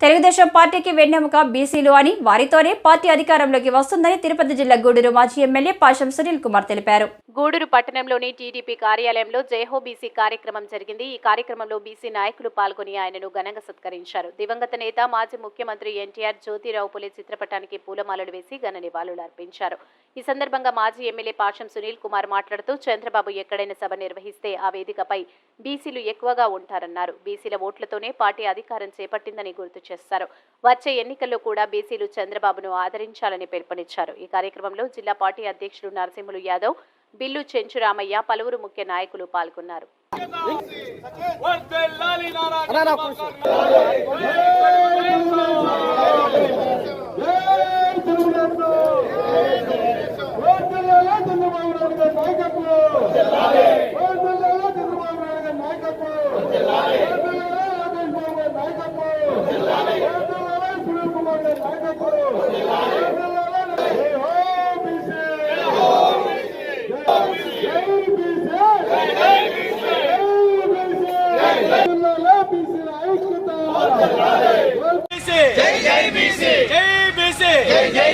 తెలుగుదేశం పార్టీకి వెన్నెముక బీసీలు అని వారితోనే పార్టీ అధికారంలోకి వస్తుందని తిరుపతి జిల్లా గూడూరు మాజీ ఎమ్మెల్యే పాషం సునీల్ కుమార్ తెలిపారు. గూడూరు పట్టణంలోని టీడీపీ కార్యాలయంలో జయహో బీసీ కార్యక్రమం జరిగింది. ఈ కార్యక్రమంలో బీసీ నాయకులు పాల్గొని ఆయనను ఘనంగా సత్కరించారు. దివంగత నేత మాజీ ముఖ్యమంత్రి ఎన్టీఆర్ జ్యోతిరావు పులే చిత్రపటానికి పూలమాలలు వేసి ఘన నివాళులు అర్పించారు. ఈ సందర్భంగా మాజీ ఎమ్మెల్యే పాషం సునీల్ కుమార్ మాట్లాడుతూ చంద్రబాబు ఎక్కడైనా సభ నిర్వహిస్తే ఆ వేదికపై బీసీలు ఎక్కువగా ఉంటారన్నారు. బీసీల ఓట్లతోనే పార్టీ అధికారం చేపట్టిందని గుర్తు చేశారు. వచ్చే ఎన్నికల్లో కూడా బీసీలు చంద్రబాబును ఆదరించాలని పిలుపునిచ్చారు. ఈ కార్యక్రమంలో జిల్లా పార్టీ అధ్యక్షులు నరసింహులు యాదవ్ బిల్లు చెంచురామయ్య పలువురు ముఖ్య నాయకులు పాల్గొన్నారు.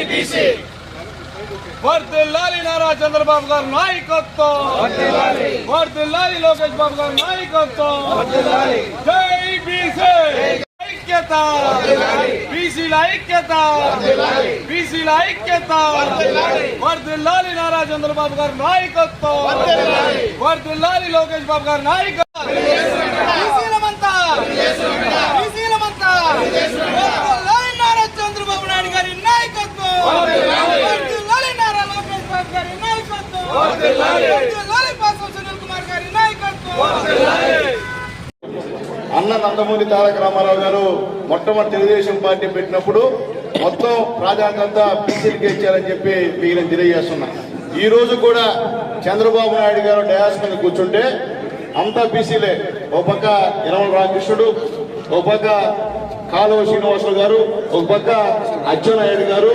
బీసీ. వర్ధిల్లాలి నారా చంద్రబాబు గారు నాయకత్వం వర్ధిల్లాలి లోకేష్ బాబు గారు నాయకత్వం జై బీసీ ఐక్యత బీసీల ఐక్యత బీసీల ఐక్యత వర్ధిల్లాలి నారా చంద్రబాబు గారు నాయకత్వం వర్ధిల్లాలి లోకేష్ బాబు గారు నాయకత్వం అన్న నందమూరి తారక రామారావు గారు మొట్టమొదటి తెలుగుదేశం పార్టీ పెట్టినప్పుడు మొత్తం ప్రాధాన్యత బీసీలకి ఇచ్చారని చెప్పి మీకు నేను తెలియజేస్తున్నా. ఈ రోజు కూడా చంద్రబాబు నాయుడు గారు డయాస్ మీద కూర్చుంటే అంతా బీసీలే ఓ పక్క యనమల రామకృష్ణుడు ఓ పక్క కాలువ శ్రీనివాసులు గారు ఒక పక్క అచ్చెన్నాయుడు గారు